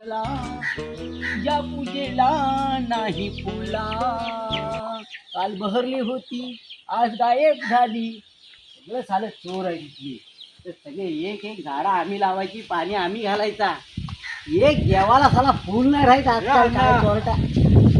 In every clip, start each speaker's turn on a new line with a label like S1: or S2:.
S1: ला, या पूजेला नाही फुला काल बहरली होती आज गायब झाली. सगळं झालं चोर आहे तिथली. तर सगळे एक एक झाडं आम्ही लावायची पाणी आम्ही घालायचा. एक देवाला साला फुल नाही राहायचं आजकाल काय चोरटा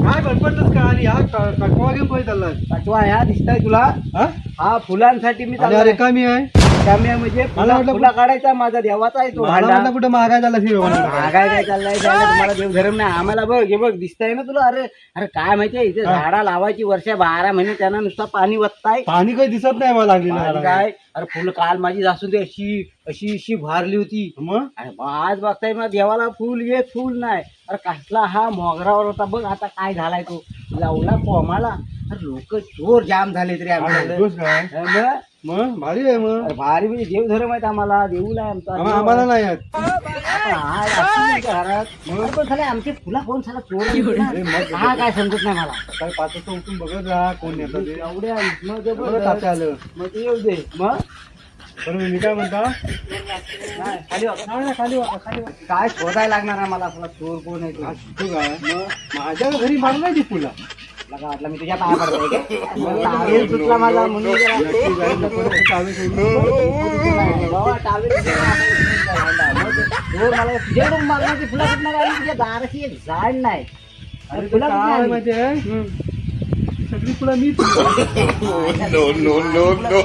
S2: काय बडबडतच का आणि हा कटवा घेऊन पाहिजे चालला
S1: कटवा ह्या दिसताय तुला.
S2: हा?
S1: फुलांसाठी मी
S2: अरे
S1: चाललोय.
S2: अरे कमी आहे?
S1: काम्या म्हणजे
S2: मला
S1: फुला
S2: वाटलं
S1: काढायचा माझा देवाचा आहे तो
S2: मला
S1: भांडा.
S2: वाटलं कुठं महागाय झाला शिव
S1: काय काय चाललंय? तुम्हाला देव धर्म नाही. आम्हाला बघ हे बघ दिसतंय ना तुला? अरे अरे काय माहितीये इथे
S2: हा.
S1: झाडा लावायची वर्ष बारा महिने त्यांना नुसतं पाणी वतताय.
S2: पाणी काही दिसत नाही मला झाडाला.
S1: काय? अरे फुल काल माझी जासून दे अशी अशी अशी भारली होती.
S2: मग?
S1: आज बघताय ना देवाला फुल एक फुल नाही. अरे कसला हा मोगरावर होता. बघ आता काय झालाय तो. लावला कोमाला. अरे लोक चोर जाम झाले तरी
S2: अरे काय
S1: हा मग?
S2: भारी आहे मग.
S1: अरे भारी म्हणजे देव धर्म आहेत आम्हाला देऊला आहे आमचा
S2: आम्हा- आम्हाला नाही आहेत.
S1: आपण हाय, असं नाही का घरात. मग पण साले आमचे फुला कोण साला चोर
S2: अरे मग
S1: हा काय समजत नाही मला.
S2: सकाळी पाच वाजता उठून बघत राहा कोण येतं ते.
S1: एवढ्या मग ते
S2: बरं
S1: बघ,
S2: तात्या आलं.
S1: मग ते येऊ दे. मग?
S2: बरं मी काय म्हणता?
S1: नाही, खाली वाका, खाली वाका, खाली वाका, खाली वाका. काय शोधायला लागणार आहे मला आपला चोर कोण आहे तू?
S2: काय माझ्या घरी मारलाय ती फुला.
S1: वाटलं मी तुझ्या पाया पडतोय म्हणून. मग मारण्याची फुला तुझ्या दाराशी एक झाड नाही
S2: अरे
S1: फुला
S2: काय
S1: आली?
S2: माहिती आहे
S1: हम्म.
S2: सगळी फुलं मीच
S1: no, no, no, no.